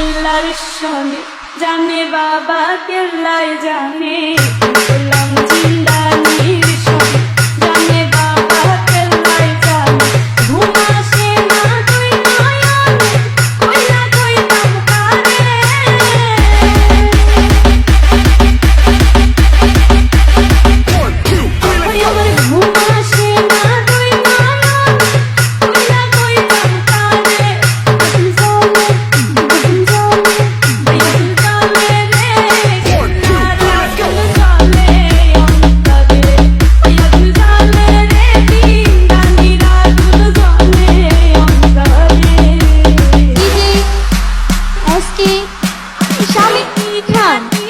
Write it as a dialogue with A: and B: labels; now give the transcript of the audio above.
A: কেল্লার সঙ্গে। জানে বাবা কেল্লায় জানে